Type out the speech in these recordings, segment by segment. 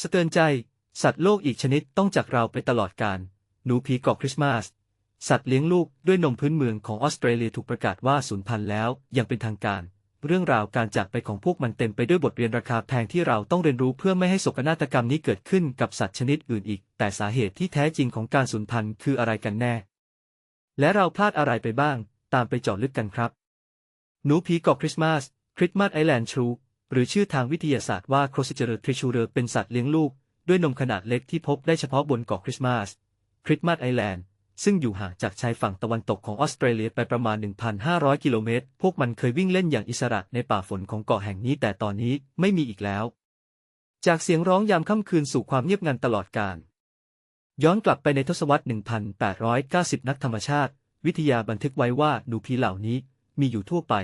สะเตือนใจ สัตว์โลกอีกชนิดต้องจากเราไปตลอดกาลหนูผีเกาะคริสต์มาส สัตว์เลี้ยงลูกด้วยนมพื้นเมืองของออสเตรเลียถูกประกาศว่าสูญพันธุ์แล้วอย่างเป็นทางการ เรื่องราวการจากไปของพวกมันเต็มไปด้วยบทเรียนราคาแพงที่เราต้องเรียนรู้เพื่อไม่ให้โศกนาฏกรรมนี้เกิดขึ้นกับสัตว์ชนิดอื่นอีก แต่สาเหตุที่แท้จริงของการสูญพันธุ์คืออะไรกันแน่ และเราพลาดอะไรไปบ้าง ตามไปเจาะลึกกันครับ หนูผีเกาะคริสต์มาสคริสต์มาสไอแลนด์ทรู หรือชื่อทางวิทยาศาสตร์ว่าโครซิเจอร์ทริชูเรอเป็นสัตว์เลี้ยงลูก ด้วยนมขนาดเล็กที่พบได้เฉพาะบนเกาะคริสต์มาสคริสต์มาสไอแลนด์ ซึ่งอยู่ห่างจากชายฝั่งตะวันตกของออสเตรเลียไปประมาณ 1,500 กิโลเมตร พวกมันเคยวิ่งเล่นอย่างอิสระในป่าฝนของเกาะแห่งนี้แต่ตอนนี้ไม่มีอีกแล้ว จากเสียงร้องยามค่ำคืนสู่ความเงียบงันตลอดกาลย้อนกลับไปในทศวรรษ 1890 นักธรรมชาติ วิทยาบันทึกไว้ว่าหนูผีเหล่านี้มีอยู่ทั่วไป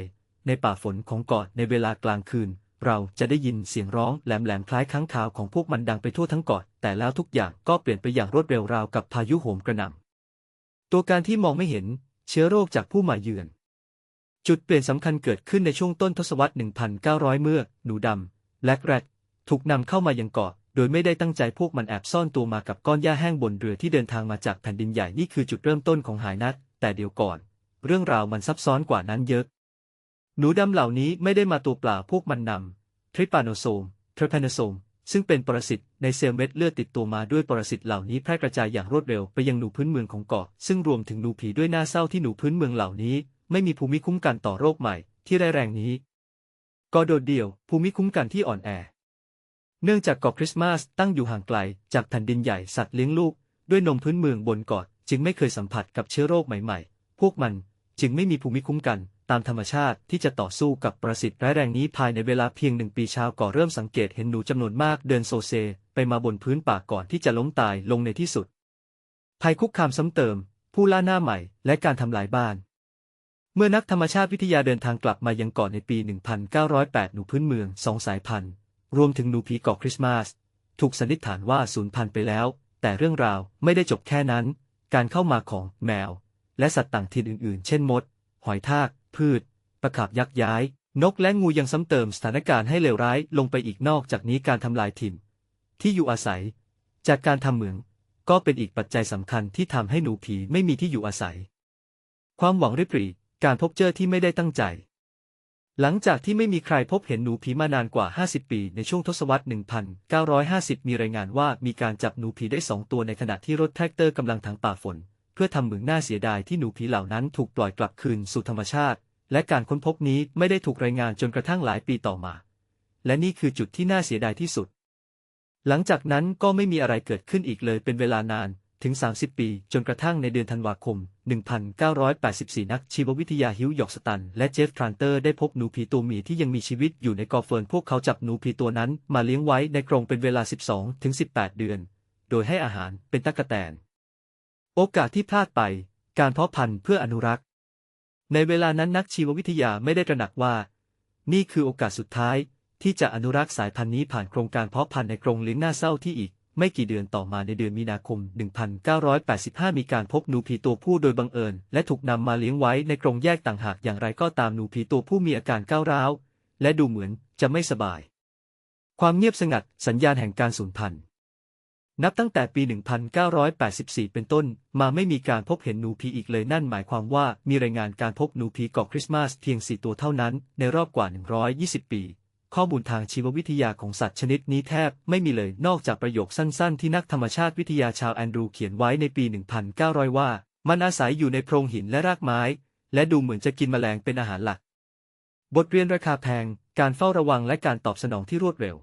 ในป่าฝนของเกาะในเวลากลางคืน เราจะได้ยินเสียงร้องแหลมๆคล้ายค้างคาวของพวกมันดังไปทั่วทั้งเกาะแต่แล้วทุกอย่างก็เปลี่ยนไปอย่างรวดเร็วราวกับพายุโหมกระหน่ำตัวการที่มองไม่เห็นเชื้อโรคจากผู้มาเยือน จุดเปลี่ยนสำคัญเกิดขึ้นในช่วงต้นทศวรรษ 1900 เมื่อ หนูดำและแรดถูกนำเข้ามายังเกาะโดยไม่ได้ตั้งใจพวกมันแอบซ่อนตัวมากับก้อนหญ้าแห้งบนเรือที่เดินทางมาจากแผ่นดินใหญ่นี่คือจุดเริ่มต้นของหายนัด แต่เดี๋ยวก่อน เรื่องราวมันซับซ้อนกว่านั้นเยอะ หนูดำเหล่านี้ไม่ได้มาตัวเปล่าพวกมันนำทริปานโซมเทรพานโซม ซึ่งเป็นปรสิตในเซลล์เม็ดเลือดติดตัวมาด้วยปรสิตเหล่านี้แพร่กระจายอย่างรวดเร็วไปยังหนูพื้นเมืองของเกาะ ซึ่งรวมถึงหนูผีด้วยหน้าเศร้าที่หนูพื้นเมืองเหล่านี้ ไม่มีภูมิคุ้มกันต่อโรคใหม่ที่ร้ายแรงนี้ก็โดดเดี่ยว ภูมิคุ้มกันที่อ่อนแอ เนื่องจากเกาะคริสต์มาสตั้งอยู่ห่างไกล จากแผ่นดินใหญ่สัตว์เลี้ยงลูก ด้วยนมพื้นเมืองบนเกาะจึงไม่เคยสัมผัสกับเชื้อโรคใหม่ๆ พวกมันจึงไม่มีภูมิคุ้มกัน ตามธรรมชาติที่จะต่อสู้กับประสิตร้ายแรงนี้ภายในเวลาเพียงหนึ่งปีชาวก่อเริ่มสังเกตเห็นหนูจำนวนมากเดินโซเซ ไปมาบนพื้นป่าก่อนที่จะล้มตายลงในที่สุด ภัยคุกคามซ้ำเติม ผู้ล่าหน้าใหม่ และการทำลายบ้าน เมื่อนักธรรมชาติวิทยาเดินทางกลับมายังเกาะในปี 1908 หนูพื้นเมืองสองสายพันธุ์ รวมถึงหนูผีเกาะคริสต์มาส ถูกสันนิษฐานว่าสูญพันธุ์ไปแล้ว แต่เรื่องราวไม่ได้จบแค่นั้น การเข้ามาของแมว และสัตว์ต่างถิ่นอื่น ๆ เช่นมด หอยทาก พืช ตะขาบยักย้าย นกและงูยังซ้ำเติมสถานการณ์ให้เลวร้ายลงไปอีกนอกจากนี้การทำลายถิ่น ที่อยู่อาศัย จากการทำเหมือง ก็เป็นอีกปัจจัยสำคัญที่ทำให้หนูผีไม่มีที่อยู่อาศัย ความหวังริบหรี่การพบเจอที่ไม่ได้ตั้งใจ หลังจากที่ไม่มีใครพบเห็นหนูผีมานานกว่า 50 ปีในช่วงทศวรรษ 1950 มีรายงานว่ามีการจับหนูผีได้สองตัวในขณะที่รถแท็กเตอร์กำลังถางป่าฝน เพื่อทำเหมืองน่าเสียดายที่หนูผีเหล่านั้นถูกปล่อยกลับคืนสู่ธรรมชาติ และการค้นพบนี้ไม่ได้ถูกรายงานจนกระทั่งหลายปีต่อมา และนี่คือจุดที่น่าเสียดายที่สุด หลังจากนั้นก็ไม่มีอะไรเกิดขึ้นอีกเลยเป็นเวลานานถึง 30 ปี จนกระทั่งในเดือนธันวาคม 1984 นักชีววิทยาฮิวย์ยอร์กสตัน และเจฟทรานเตอร์ได้พบหนูผีตัวเมีที่ยังมีชีวิตอยู่ในกอเฟิร์น พวกเขาจับหนูผีตัวนั้นมาเลี้ยงไว้ในกรงเป็นเวลา 12-18 เดือน โดยให้อาหารเป็นตั๊กแตน โอกาสที่พลาดไป การเพาะพันธุ์เพื่ออนุรักษ์ ในเวลานั้นนักชีววิทยาไม่ได้ตระหนักว่า นี่คือโอกาสสุดท้าย ที่จะอนุรักษ์สายพันธุ์นี้ผ่านโครงการเพาะพันธุ์ในกรงเลี้ยงน่าเศร้าที่อีก ไม่กี่เดือนต่อมาในเดือนมีนาคม 1985 มีการพบหนูผีตัวผู้โดยบังเอิญ และถูกนำมาเลี้ยงไว้ในกรงแยกต่างหากอย่างไรก็ตามหนูผีตัวผู้มีอาการก้าวร้าว และดูเหมือนจะไม่สบาย ความเงียบสงัดสัญญาณแห่งการสูญพันธุ์ นับตั้งแต่ปี 1984 เป็นต้น มาไม่มีการพบเห็นหนูผีอีกเลยนั่นหมายความว่ามีรายงานการพบหนูผีเกาะคริสต์มาสเพียง 4 ตัวเท่านั้น ในรอบกว่า 120 ปี ข้อมูลทางชีววิทยาของสัตว์ชนิดนี้แทบไม่มีเลยนอกจากประโยคสั้นๆ ที่นักธรรมชาติวิทยาชาวแอนดรูเขียนไว้ในปี 1900 ว่า มันอาศัยอยู่ในโพรงหินและรากไม้ และดูเหมือนจะกินแมลงเป็นอาหารหลัก บทเรียนราคาแพง การเฝ้าระวังและการตอบสนองที่รวดเร็ว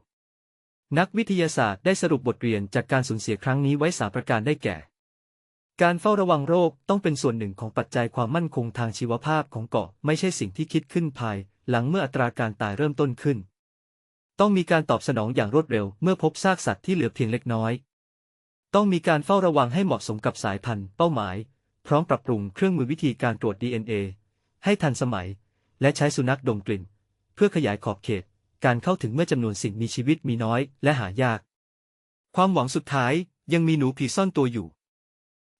นักวิทยาศาสตร์ได้สรุปบทเรียนจากการสูญเสียครั้งนี้ไว้สามประการได้แก่ การเฝ้าระวังโรคต้องเป็นส่วนหนึ่งของปัจจัยความมั่นคงทางชีวภาพของเกาะไม่ใช่สิ่งที่คิดขึ้นภาย หลังเมื่ออัตราการตายเริ่มต้นขึ้น ต้องมีการตอบสนองอย่างรวดเร็วเมื่อพบซากสัตว์ที่เหลือเพียงเล็กน้อย ต้องมีการเฝ้าระวังให้เหมาะสมกับสายพันธุ์เป้าหมาย พร้อมปรับปรุงเครื่องมือวิธีการตรวจ DNA ให้ทันสมัย และใช้สุนัขดมกลิ่น เพื่อขยายขอบเขต การเข้าถึงเมื่อจำนวนสิ่งมีชีวิตมีน้อยและหายาก ความหวังสุดท้ายยังมีหนูผีซ่อนตัวอยู่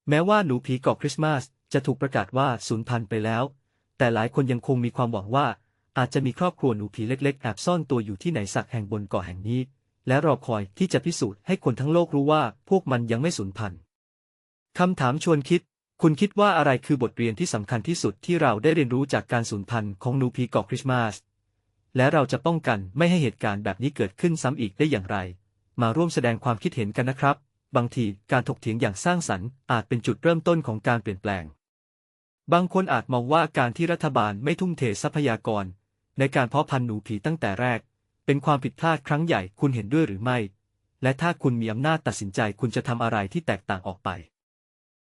แม้ว่าหนูผีเกาะคริสต์มาสจะถูกประกาศว่าสูญพันธุ์ไปแล้ว แต่หลายคนยังคงมีความหวังว่า อาจจะมีครอบครัวหนูผีเล็กๆแอบซ่อนตัวอยู่ที่ไหนสักแห่งบนเกาะแห่งนี้ และรอคอยที่จะพิสูจน์ให้คนทั้งโลกรู้ว่าพวกมันยังไม่สูญพันธุ์คำถามชวนคิด คุณคิดว่าอะไรคือบทเรียนที่สำคัญที่สุดที่เราได้เรียนรู้จากการสูญพันธุ์ของหนูผีเกาะคริสต์มาส และเราจะป้องกันไม่ให้เหตุการณ์แบบนี้เกิดขึ้นซ้ำอีกได้อย่างไร มาร่วมแสดงความคิดเห็นกันนะครับ บางทีการถกเถียงอย่างสร้างสรรค์อาจเป็นจุดเริ่มต้นของการเปลี่ยนแปลง บางคนอาจมองว่าการที่รัฐบาลไม่ทุ่มเททรัพยากร ในการเพาะพันธุ์หนูผีตั้งแต่แรก เป็นความผิดพลาดครั้งใหญ่คุณเห็นด้วยหรือไม่ และถ้าคุณมีอำนาจตัดสินใจคุณจะทำอะไรที่แตกต่างออกไป